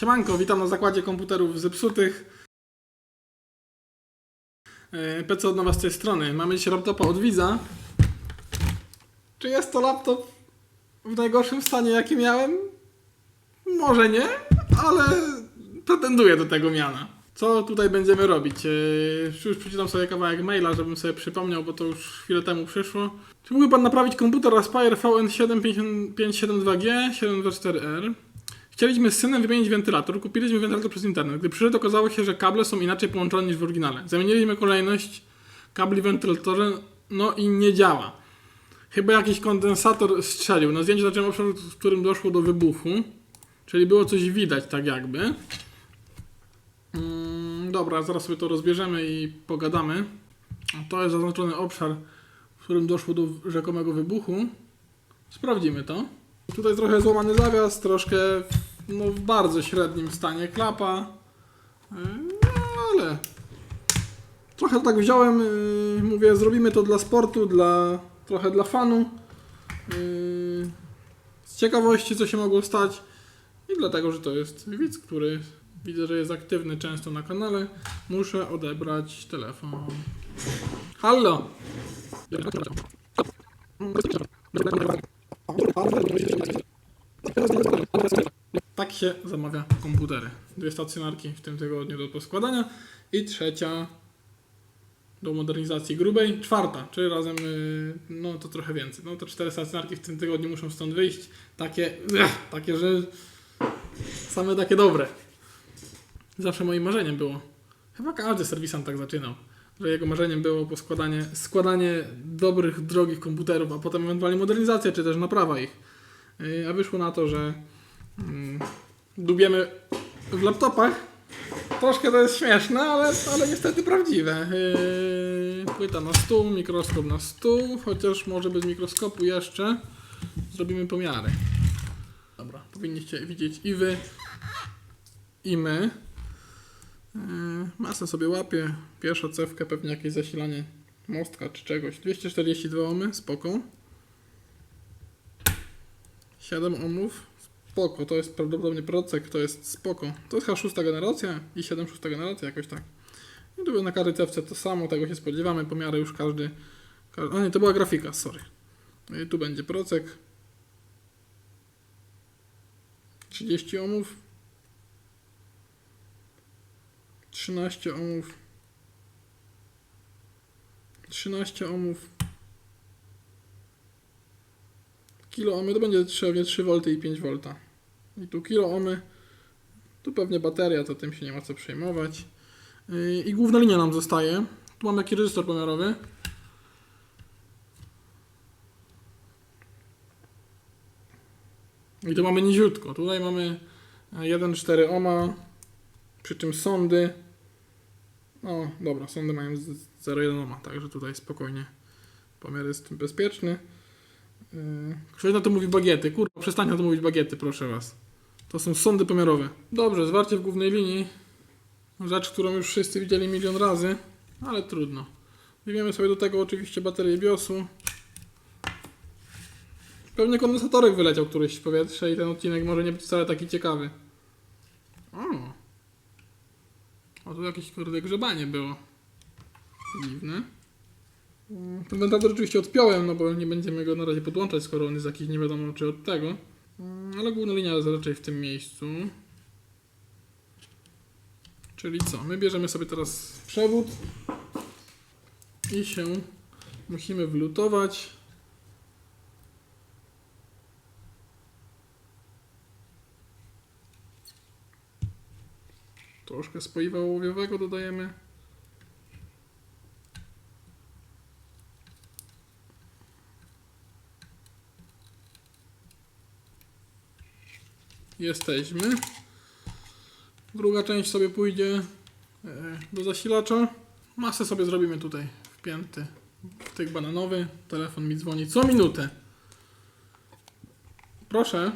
Siemanko, witam na zakładzie komputerów zepsutych. E, PC od nowa z tej strony. Mamy dzisiaj laptopa od Widza. Czy jest to laptop w najgorszym stanie, jaki miałem? Może nie, ale pretenduję do tego miana. Co tutaj będziemy robić? E, Już przeczytam sobie kawałek maila, żebym sobie przypomniał, bo to już chwilę temu przyszło. Czy mógłby Pan naprawić komputer Aspire VN7552G 724R? Chcieliśmy z synem wymienić wentylator, kupiliśmy wentylator przez internet. Gdy przyszedł, okazało się, że kable są inaczej połączone niż w oryginale. Zamieniliśmy kolejność kabli w wentylatorze, no i nie działa. Chyba jakiś kondensator strzelił. Na zdjęciu zacząłem obszar, w którym doszło do wybuchu. Czyli było coś widać tak jakby. Mm, dobra, zaraz sobie to rozbierzemy i pogadamy. To jest zaznaczony obszar, w którym doszło do rzekomego wybuchu. Sprawdzimy to. Tutaj trochę złamany zawias, troszkę no, w bardzo średnim stanie klapa. Yy, No ale trochę tak wziąłem, yy, mówię, zrobimy to dla sportu, dla, trochę dla fanu. Yy, Z ciekawości, co się mogło stać. I dlatego, że to jest widz, który widzę, że jest aktywny często na kanale, muszę odebrać telefon. Hallo! Tak się zamawia komputery. Dwie stacjonarki w tym tygodniu do poskładania i trzecia do modernizacji grubej, czwarta, czyli razem yy, no to trochę więcej. No to cztery stacjonarki w tym tygodniu muszą stąd wyjść. Takie, takie, że same takie dobre. Zawsze moim marzeniem było. Chyba każdy serwisant tak zaczynał. Że jego marzeniem było poskładanie, składanie dobrych, drogich komputerów, a potem ewentualnie modernizacja, czy też naprawa ich. Yy, A wyszło na to, że dubiemy w laptopach. Troszkę to jest śmieszne, ale, ale niestety prawdziwe. Yy, płyta na stół, mikroskop na stół, chociaż może bez mikroskopu jeszcze zrobimy pomiary. Dobra, powinniście widzieć i wy, i my. Yy, masę sobie łapie. Pierwsza cewkę, pewnie jakieś zasilanie mostka czy czegoś. 242 ohmy, spoko. 7 ohmów, spoko. To jest prawdopodobnie procek, to jest spoko. To jest chyba szósta generacja i 7 szósta generacja, jakoś tak. I tu na każdej cewce to samo, tego się spodziewamy. Pomiary już każdy. każdy a nie, to była grafika, sorry. I tu będzie procek. 30 ohmów. 13 ohmów. 13 ohmów. Kilo ohmy to będzie pewnie 3 V i 5 V. I tu kilo ohmy. Tu pewnie bateria, to tym się nie ma co przejmować. Yy, I główna linia nam zostaje. Tu mamy taki rezystor pomiarowy. I tu mamy niziutko. Tutaj mamy 1,4 ohma, przy czym sondy. No dobra, sondy mają z- 0,1 ohma, także tutaj spokojnie pomiar jest bezpieczny. Yy, Ktoś na to mówi bagiety. Kurwa, przestań na to mówić bagiety, proszę was. To są sondy pomiarowe. Dobrze, zwarcie w głównej linii. Rzecz, którą już wszyscy widzieli milion razy, ale trudno. Wyjmiemy sobie do tego oczywiście baterię BIOSu. Pewnie kondensatorek wyleciał któryś w powietrze i ten odcinek może nie być wcale taki ciekawy. O, o tu jakieś kurde grzebanie było. Dziwne. Wentylator oczywiście odpiąłem, no bo nie będziemy go na razie podłączać, skoro on jest jakiś nie wiadomo czy od tego. Mm, Ale główna linia jest raczej w tym miejscu. Czyli co? My bierzemy sobie teraz przewód i się musimy wlutować. Troszkę spoiwa ołowiowego dodajemy. Jesteśmy. Druga część sobie pójdzie e, do zasilacza. Masę sobie zrobimy tutaj wpięty wtyk bananowy. Telefon mi dzwoni co minutę. Proszę.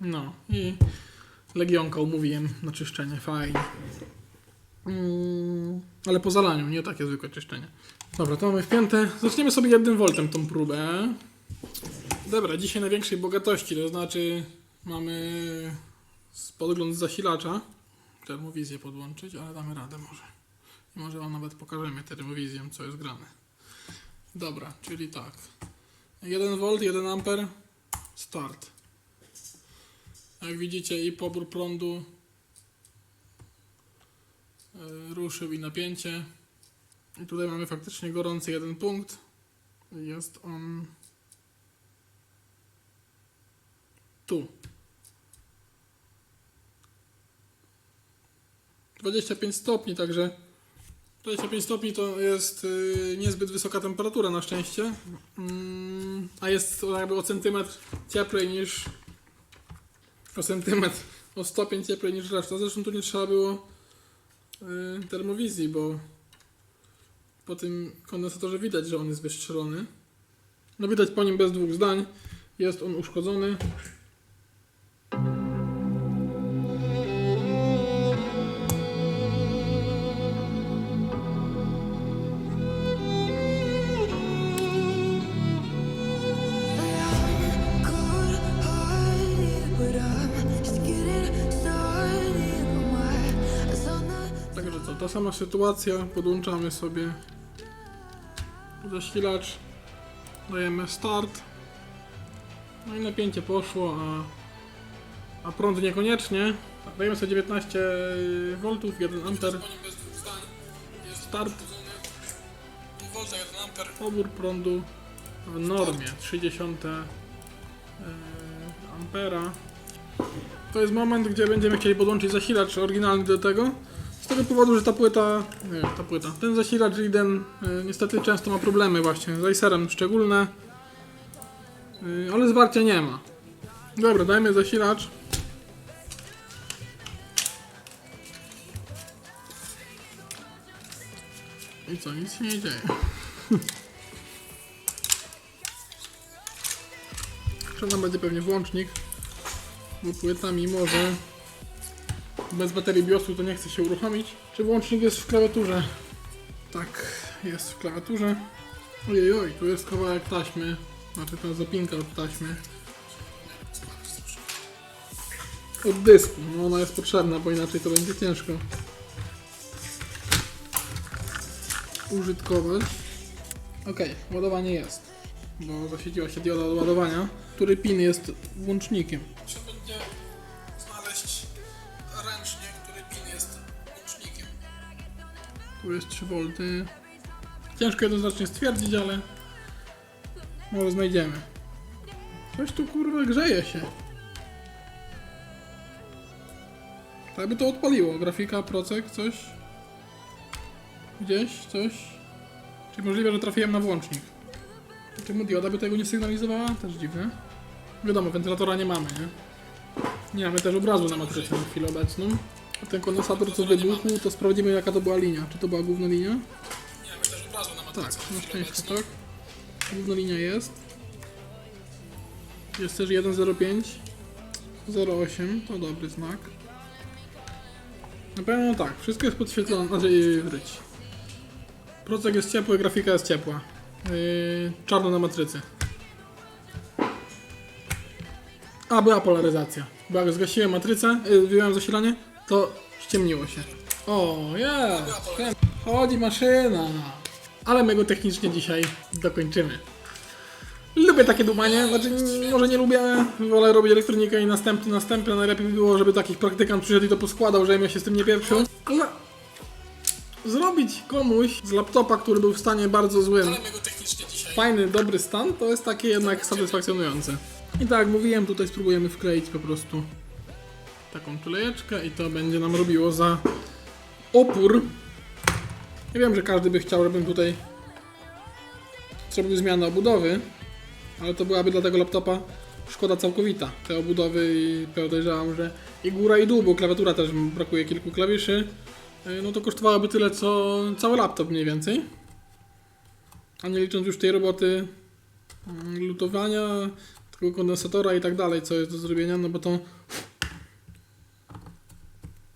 No i legionka umówiłem na czyszczenie. Fajnie. Mm, ale po zalaniu, nie takie zwykłe czyszczenie. Dobra, to mamy wpięte. Zaczniemy sobie jednym voltem tą próbę. Dobra, dzisiaj największej bogatości, to znaczy mamy podgląd z zasilacza. Termowizję podłączyć, ale damy radę może. I może wam nawet pokażemy termowizją, co jest grane. Dobra, czyli tak. 1 V, 1 A, start. Jak widzicie i pobór prądu yy, ruszył i napięcie. I tutaj mamy faktycznie gorący jeden punkt. Jest on tu. 25 stopni, także 25 stopni to jest yy, niezbyt wysoka temperatura na szczęście. Mm, a jest jakby o centymetr cieplej niż o centymetr, o stopień cieplej niż reszta. Zresztą tu nie trzeba było yy, termowizji, bo po tym kondensatorze widać, że on jest wystrzelony. No widać po nim bez dwóch zdań. Jest on uszkodzony. Ta sama sytuacja, podłączamy sobie zasilacz, dajemy start, no i napięcie poszło, a, a prąd niekoniecznie. Dajemy sobie 19 V, 1 amper. Start. 1 amper. Pobór prądu w normie 30 e, ampera. To jest moment, gdzie będziemy chcieli podłączyć zasilacz oryginalny do tego. Z tego powodu, że ta płyta, nie, ta płyta, ten zasilacz Riden y, niestety często ma problemy właśnie, z Acerem szczególne, y, ale zwarcia nie ma. Dobra, dajmy zasilacz. I co, nic się nie dzieje. Trzeba będzie pewnie włącznik, bo płyta mimo, że bez baterii BIOSu to nie chce się uruchomić. Czy włącznik jest w klawiaturze? Tak, jest w klawiaturze. Ojej, oj, tu jest kawałek taśmy. Znaczy ta zapinka od taśmy. Od dysku. No ona jest potrzebna, bo inaczej to będzie ciężko. Użytkować. Okej, ładowanie jest. Bo zasiedziła się dioda od ładowania. Który pin jest włącznikiem? Tu jest 3 V. Ciężko jednoznacznie stwierdzić, ale może znajdziemy. Coś tu kurwa grzeje się. Tak by to odpaliło. Grafika, procek, coś. Gdzieś, coś. Czyli możliwe, że trafiłem na włącznik. Czemu dioda by tego nie sygnalizowała? Też dziwne. Wiadomo, wentylatora nie mamy, nie? Nie mamy też obrazu na matrycy na chwilę obecną. Ten kondensator co wybuchł, to sprawdzimy jaka to była linia. Czy to była główna linia? Nie mamy też obrazu na matrycy. Tak, na szczęście tak. Główna linia jest. Jest też 1.05. 0.8 to dobry znak. Na pewno tak, wszystko jest podświetlone, znaczy wryć. Procek jest ciepły, grafika jest ciepła. Yy, czarno na matrycy. A, była polaryzacja. Bo jak zgasiłem matrycę, yy, wyjąłem zasilanie, to ściemniło się. O, jest! Chodzi maszyna! Ale my go technicznie dzisiaj dokończymy. Lubię takie dumanie, znaczy może nie lubię, wolę robić elektronikę i następny, następny. Najlepiej by było, żeby takich praktykant przyszedł i to poskładał, żebym ja się z tym nie pieprzył. Ale zrobić komuś z laptopa, który był w stanie bardzo złym, fajny, dobry stan, to jest takie jednak satysfakcjonujące. I tak jak mówiłem, tutaj spróbujemy wkleić po prostu taką tulejeczkę i to będzie nam robiło za opór. Ja wiem, że każdy by chciał, żebym tutaj zrobił zmianę obudowy, ale to byłaby dla tego laptopa szkoda całkowita. Te obudowy podejrzewam, że i góra i dół, bo klawiatura też brakuje kilku klawiszy, y, no to kosztowałoby tyle co cały laptop mniej więcej. A nie licząc już tej roboty mm, lutowania, tego kondensatora i tak dalej, co jest do zrobienia, no bo to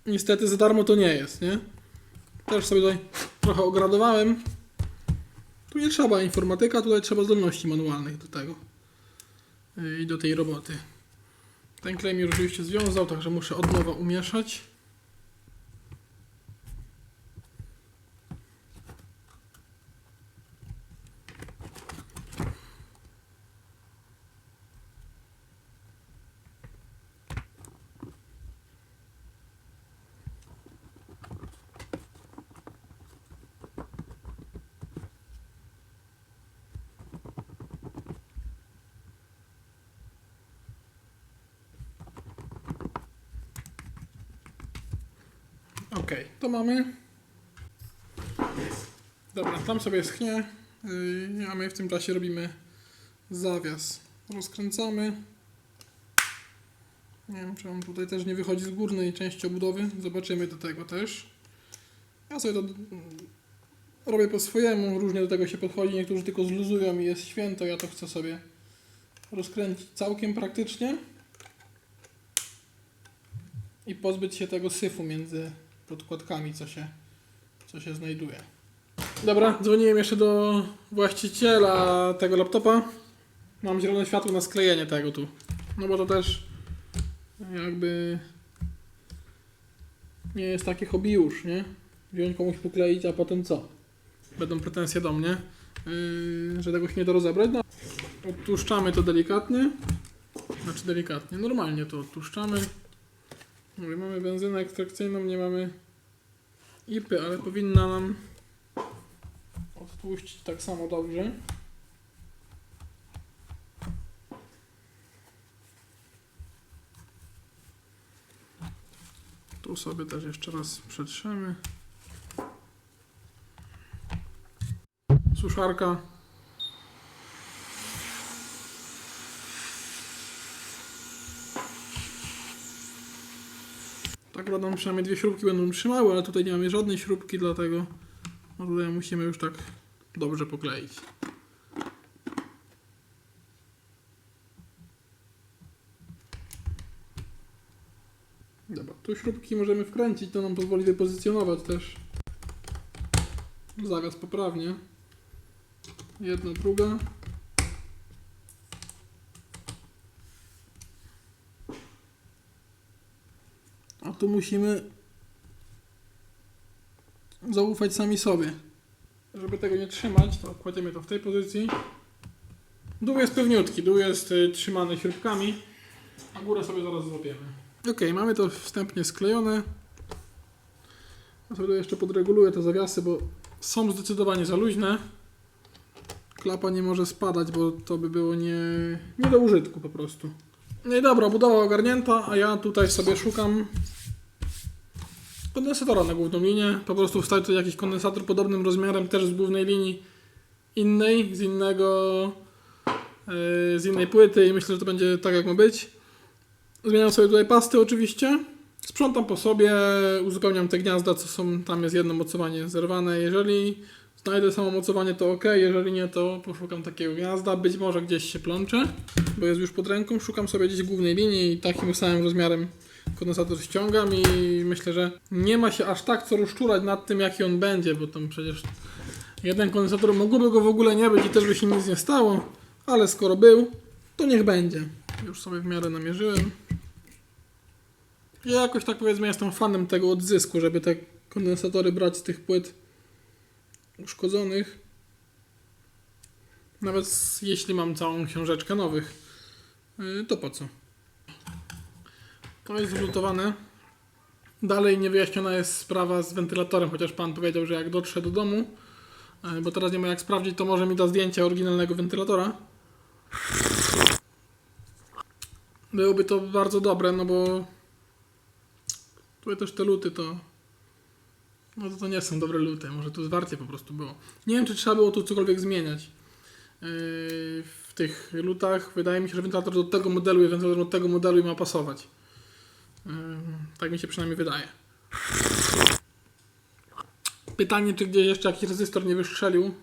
niestety za darmo to nie jest, nie? Też sobie tutaj trochę ogradowałem. Tu nie trzeba informatyka, tutaj trzeba zdolności manualnych do tego. I do tej roboty. Ten klej mi oczywiście związał, także muszę od nowa umieszać. Ok, to mamy. Dobra, tam sobie schnie, yy, a my w tym czasie robimy zawias. Rozkręcamy. Nie wiem, czy on tutaj też nie wychodzi z górnej części obudowy. Zobaczymy do tego też. Ja sobie to mm, robię po swojemu, różnie do tego się podchodzi. Niektórzy tylko zluzują i jest święto. Ja to chcę sobie rozkręcić całkiem praktycznie i pozbyć się tego syfu między podkładkami, co się, co się znajduje. Dobra, dzwoniłem jeszcze do właściciela tego laptopa. Mam zielone światło na sklejenie tego tu. No bo to też jakby nie jest takie hobby już, nie? Wziąć komuś pokleić, a potem co? Będą pretensje do mnie, yy, że tego się nie da rozebrać. No, odtłuszczamy to delikatnie. Znaczy delikatnie, normalnie to odtłuszczamy. Mówię, mamy benzynę ekstrakcyjną, nie mamy IPy, ale powinna nam odtłuścić tak samo dobrze. Tu sobie też jeszcze raz przetrzemy. Suszarka. Będą przynajmniej dwie śrubki będą trzymały, ale tutaj nie mamy żadnej śrubki, dlatego no tutaj musimy już tak dobrze pokleić. Dobra, tu śrubki możemy wkręcić, to nam pozwoli wypozycjonować też zawias poprawnie. Jedna, druga. Tu musimy zaufać sami sobie. Żeby tego nie trzymać, to kładziemy to w tej pozycji. Dół jest pewniutki, dół jest y, trzymany śrubkami, a górę sobie zaraz złapiemy. Ok, mamy to wstępnie sklejone. Ja sobie jeszcze podreguluję te zawiasy, bo są zdecydowanie za luźne. Klapa nie może spadać, bo to by było nie, nie do użytku po prostu. No i dobra, budowa ogarnięta, a ja tutaj sobie szukam kondensatora na główną linię. Po prostu wstawię tutaj jakiś kondensator podobnym rozmiarem, też z głównej linii innej, z innego, yy, z innej płyty i myślę, że to będzie tak jak ma być. Zmieniam sobie tutaj pasty oczywiście. Sprzątam po sobie, uzupełniam te gniazda, co są, tam jest jedno mocowanie zerwane. Jeżeli znajdę samo mocowanie, to ok, jeżeli nie, to poszukam takiego gniazda. Być może gdzieś się plączę, bo jest już pod ręką. Szukam sobie gdzieś głównej linii i takim samym rozmiarem kondensator ściągam i myślę, że nie ma się aż tak co rozczulać nad tym, jaki on będzie, bo tam przecież jeden kondensator mogłoby go w ogóle nie być i też by się nic nie stało, ale skoro był, to niech będzie. Już sobie w miarę namierzyłem. Ja jakoś tak powiedzmy jestem fanem tego odzysku, żeby te kondensatory brać z tych płyt uszkodzonych. Nawet jeśli mam całą książeczkę nowych, yy, to po co? To jest wlutowane. Dalej niewyjaśniona jest sprawa z wentylatorem, chociaż pan powiedział, że jak dotrze do domu, yy, bo teraz nie ma jak sprawdzić, to może mi da zdjęcie oryginalnego wentylatora. Byłoby to bardzo dobre, no bo tutaj też te luty to no to, to nie są dobre luty, może tu zwarcie po prostu było. Nie wiem, czy trzeba było tu cokolwiek zmieniać yy, w tych lutach. Wydaje mi się, że wentylator do tego modelu jest wentylator do tego modelu i ma pasować. Yy, tak mi się przynajmniej wydaje. Pytanie, czy gdzieś jeszcze jakiś rezystor nie wystrzelił.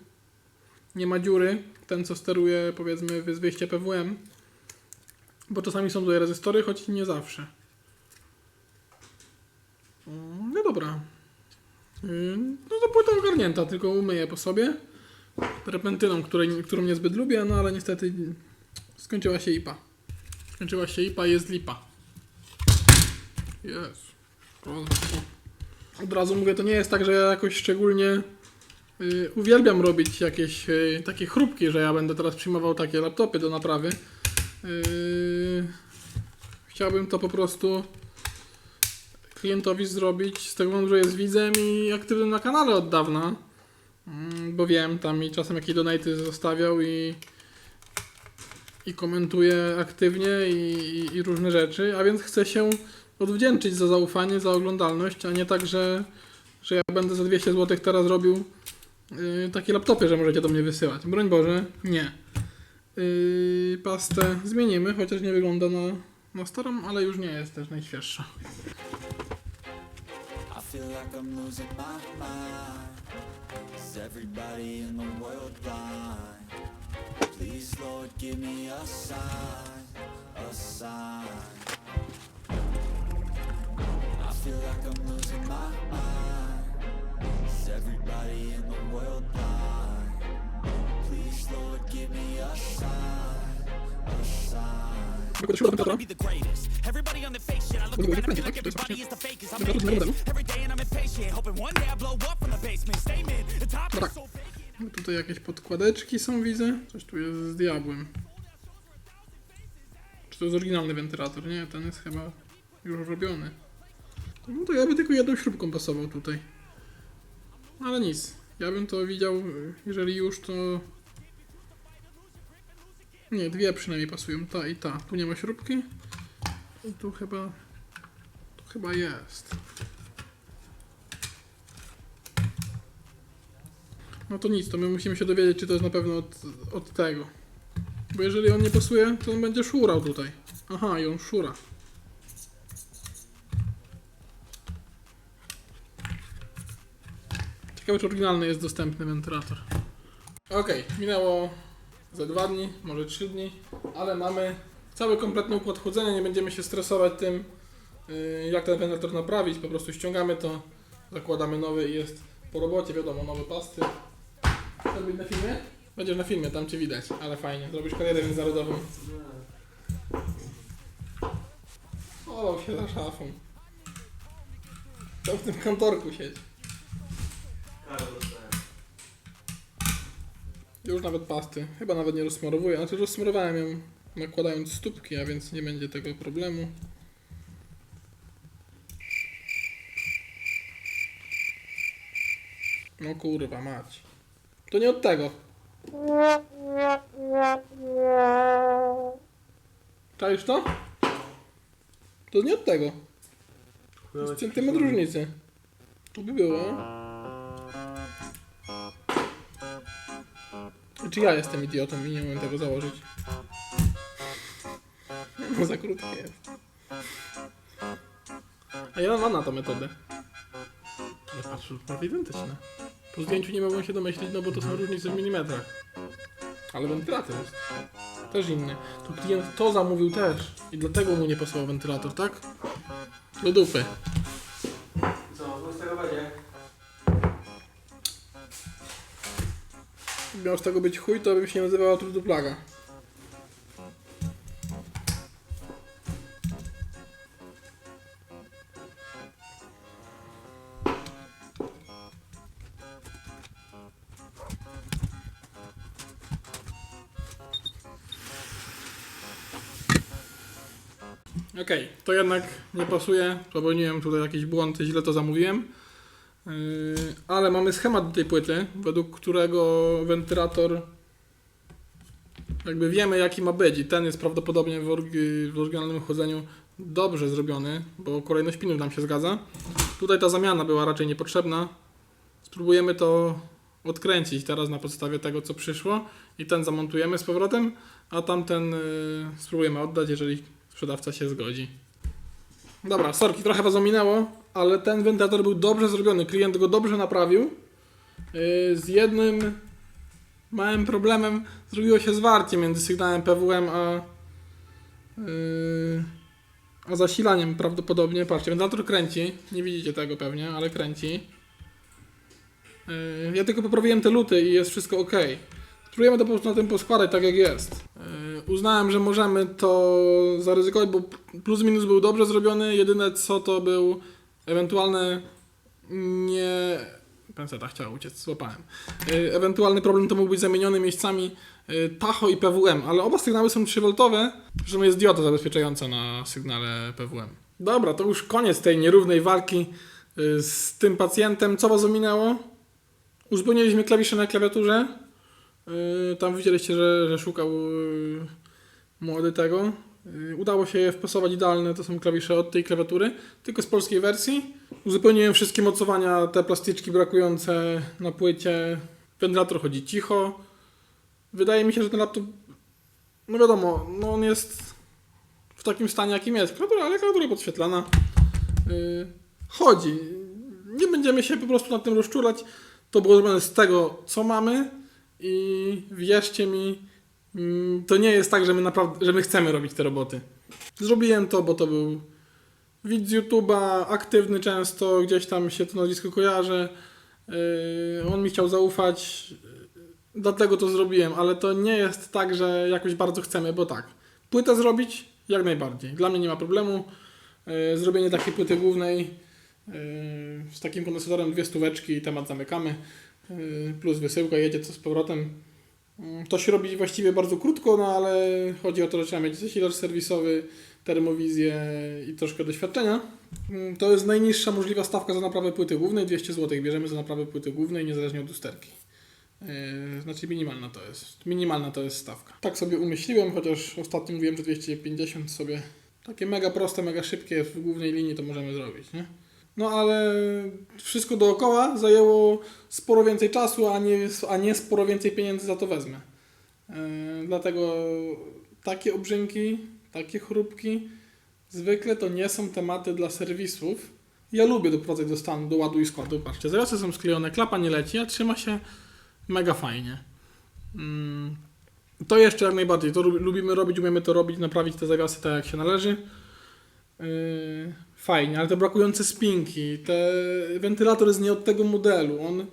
Nie ma dziury. Ten, co steruje, powiedzmy, z wyjścia PWM. Bo czasami są tutaj rezystory, choć nie zawsze. Mm, No dobra. No to płyta ogarnięta, tylko umyję po sobie. Terpentyną, której, którą niezbyt lubię, no ale niestety skończyła się IPA. Skończyła się IPA, jest lipa. Jest. Od razu mówię, to nie jest tak, że ja jakoś szczególnie y, uwielbiam robić jakieś y, takie chrupki, że ja będę teraz przyjmował takie laptopy do naprawy. Y, chciałbym to po prostu klientowi zrobić z tego powodu, że jest widzem i aktywnym na kanale od dawna. Mm, Bo wiem, tam mi czasem jakieś donaty zostawiał i, i komentuje aktywnie i, i, i różne rzeczy, a więc chcę się odwdzięczyć za zaufanie, za oglądalność, a nie tak, że, że ja będę za 200 zł teraz robił yy, takie laptopy, że możecie do mnie wysyłać. Broń Boże, nie. Yy, pastę zmienimy, chociaż nie wygląda na, na starą, ale już nie jest też najświeższa. Please, Lord, give me a sign, a sign. Feel like I'm losing my mind. Is everybody in the world blind? Please, Lord, give me a sign, a sign. Temperatura be the greatest. Everybody on the fake shit. I look around and feel like tak, everybody is the fakest. I'm every day and I'm impatient. Hoping one day I blow up from the basement. Statement. The top Dobra. is so vacant. Tutaj jakieś podkładeczki są, widzę. Coś tu jest z diabłem. Czy to jest oryginalny wentylator? Nie, ten jest chyba już robiony. No to ja by tylko jedną śrubką pasował tutaj. Ale nic. Ja bym to widział, jeżeli już to... Nie, dwie przynajmniej pasują. Ta i ta. Tu nie ma śrubki. I tu chyba... Tu chyba jest. No to nic, to my musimy się dowiedzieć, czy to jest na pewno od, od tego. Bo jeżeli on nie pasuje, to on będzie szurał tutaj. Aha, i on szura. Ciekawe, czy oryginalny jest dostępny wentylator. Okej, minęło ze dwa dni, może trzy dni, ale mamy cały kompletny układ chłodzenia, nie będziemy się stresować tym, yy, jak ten wentylator naprawić, po prostu ściągamy to, zakładamy nowy i jest po robocie, wiadomo, nowe pasty. Chcesz być na filmie? Będziesz na filmie, tam cię widać, ale fajnie, zrobisz karierę międzynarodową. Chował się za szafą. To w tym kantorku siedź. Już nawet pasty. Chyba nawet nie rozsmarowuję. Znaczy rozsmarowałem ją nakładając stópki, a więc nie będzie tego problemu. No kurwa mać. To nie od tego. Czaisz to? To nie od tego. To jest centymetr różnicy. Tu by było. Czy ja jestem idiotą i nie umiem tego założyć? No za krótkie jest. A ja mam na to metodę. Ale patrz, prawie identyczne. Po zdjęciu nie mogłem się domyślić, no bo to są różnice w milimetrach. Ale wentylator jest też inny. Tu klient to zamówił też i dlatego mu nie pasował wentylator, tak? Do dupy. Miał z tego być chuj, to bym się nazywała True Plaga. Okej, to jednak nie pasuje. Popełniłem tutaj jakiś błąd, źle to zamówiłem. Yy, ale mamy schemat do tej płyty, według którego wentylator jakby wiemy jaki ma być i ten jest prawdopodobnie w, w oryginalnym chłodzeniu dobrze zrobiony, bo kolejność pinów nam się zgadza. Tutaj ta zamiana była raczej niepotrzebna. Spróbujemy to odkręcić teraz na podstawie tego co przyszło i ten zamontujemy z powrotem, a tamten yy, spróbujemy oddać, jeżeli sprzedawca się zgodzi. Dobra, sorki, trochę was ominęło, ale ten wentylator był dobrze zrobiony. Klient go dobrze naprawił. Yy, z jednym małym problemem zrobiło się zwarcie między sygnałem PWM a, yy, a zasilaniem prawdopodobnie. Patrzcie, wentylator kręci. Nie widzicie tego pewnie, ale kręci. Yy, ja tylko poprawiłem te luty i jest wszystko ok. Spróbujemy to po prostu na tym poskładać tak jak jest. Yy, Uznałem, że możemy to zaryzykować, bo plus minus był dobrze zrobiony. Jedyne co to był ewentualne nie. Penseta chciała uciec, złapałem. Yy, Ewentualny problem to mógł być zamieniony miejscami yy, Tacho i PWM, ale oba sygnały są 3V, zresztą jest dioda zabezpieczająca na sygnale PWM. Dobra, to już koniec tej nierównej walki z tym pacjentem. Co was ominęło? Uzupełniliśmy klawisze na klawiaturze. Yy, Tam widzieliście, że, że szukał yy, młody tego. Yy, Udało się je wpasować idealne, to są klawisze od tej klawiatury, tylko z polskiej wersji. Uzupełniłem wszystkie mocowania, te plastyczki brakujące na płycie. Wentylator chodzi cicho. Wydaje mi się, że ten laptop, no wiadomo, no on jest w takim stanie, jakim jest. Klawiatura, ale klawiatura podświetlana. Yy, chodzi. Nie będziemy się po prostu nad tym rozczulać. To było zrobione z tego, co mamy i wierzcie mi, mm, to nie jest tak, że my naprawdę, że my chcemy robić te roboty. Zrobiłem to, bo to był widz YouTube'a, aktywny często, gdzieś tam się to nazwisko kojarzy. Yy, on mi chciał zaufać, yy, dlatego to zrobiłem, ale to nie jest tak, że jakoś bardzo chcemy, bo tak. Płytę zrobić? Jak najbardziej. Dla mnie nie ma problemu. Yy, zrobienie takiej płyty głównej z takim kondensatorem dwie stóweczki i temat zamykamy. Yy, plus wysyłka, jedzie to z powrotem. Yy, To się robi właściwie bardzo krótko, no ale chodzi o to, że trzeba mieć zasilacz serwisowy, termowizję i troszkę doświadczenia. Yy, To jest najniższa możliwa stawka za naprawę płyty głównej, 200 zł bierzemy za naprawę płyty głównej, niezależnie od usterki. Yy, Znaczy minimalna to jest. Minimalna to jest stawka. Tak sobie umyśliłem, chociaż ostatnio mówiłem, że 250 sobie takie mega proste, mega szybkie w głównej linii to możemy zrobić, nie? No ale wszystko dookoła zajęło sporo więcej czasu, a nie, a nie sporo więcej pieniędzy za to wezmę. Yy, dlatego takie obrzynki, takie chrupki zwykle to nie są tematy dla serwisów. Ja lubię doprowadzać do stanu, do ładu i składu. Patrzcie, zawiasy są sklejone, klapa nie leci, a trzyma się mega fajnie. Mm, To jeszcze jak najbardziej, to lubi- lubimy robić, umiemy to robić, naprawić te zawiasy tak jak się należy. Fajnie, ale te brakujące spinki, te wentylator jest nie od tego modelu, on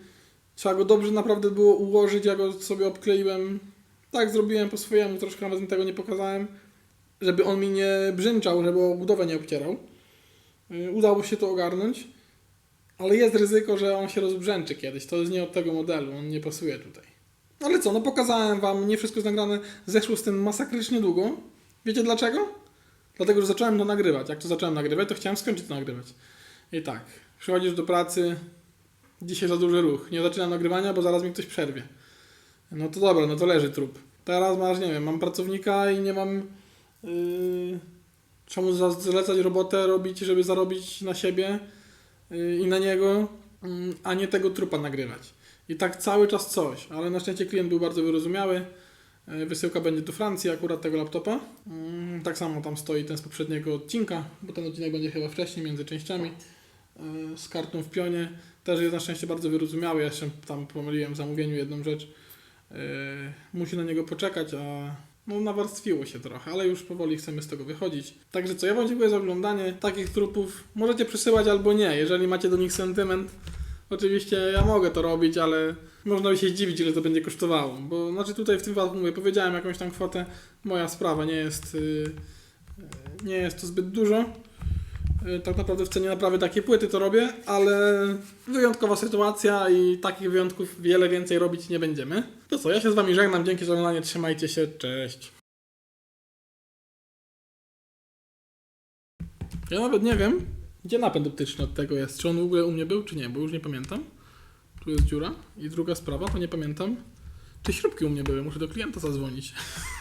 trzeba go dobrze naprawdę było ułożyć, ja go sobie obkleiłem, tak zrobiłem po swojemu, troszkę nawet tego nie pokazałem, żeby on mi nie brzęczał, żeby o budowę nie obcierał. Yy, Udało się to ogarnąć, ale jest ryzyko, że on się rozbrzęczy kiedyś, to jest nie od tego modelu, on nie pasuje tutaj. Ale co, no pokazałem wam, nie wszystko jest nagrane, zeszło z tym masakrycznie długo. Wiecie dlaczego? Dlatego, że zacząłem to nagrywać. Jak to zacząłem nagrywać, to chciałem skończyć to nagrywać. I tak, przychodzisz do pracy, dzisiaj za duży ruch, nie zaczynam nagrywania, bo zaraz mi ktoś przerwie. No to dobra, no to leży trup. Teraz masz, nie wiem, mam pracownika i nie mam yy, czemu zlecać robotę robić, żeby zarobić na siebie yy, i na niego, yy, a nie tego trupa nagrywać. I tak cały czas coś, ale na szczęście klient był bardzo wyrozumiały. Yy, Wysyłka będzie do Francji akurat tego laptopa. Mm, Tak samo tam stoi ten z poprzedniego odcinka, bo ten odcinek będzie chyba wcześniej między częściami. Yy, Z kartą w pionie. Też jest na szczęście bardzo wyrozumiały. Ja jeszcze tam pomyliłem w zamówieniu jedną rzecz. Yy, Musi na niego poczekać, a no nawarstwiło się trochę, ale już powoli chcemy z tego wychodzić. Także co, ja Wam dziękuję za oglądanie takich trupów. Możecie przesyłać albo nie, jeżeli macie do nich sentyment. Oczywiście ja mogę to robić, ale można by się zdziwić, ile to będzie kosztowało. Bo znaczy tutaj w tym wypadku mówię, powiedziałem jakąś tam kwotę, moja sprawa nie jest, yy, yy, nie jest to zbyt dużo. Yy, Tak naprawdę w cenie naprawy takie płyty to robię, ale wyjątkowa sytuacja i takich wyjątków wiele więcej robić nie będziemy. To co, ja się z Wami żegnam, dzięki za oglądanie, trzymajcie się, cześć. Ja nawet nie wiem, gdzie napęd optyczny od tego jest. Czy on w ogóle u mnie był, czy nie, bo już nie pamiętam. Tu jest dziura. I druga sprawa, to nie pamiętam, czy śrubki u mnie były. Muszę do klienta zadzwonić.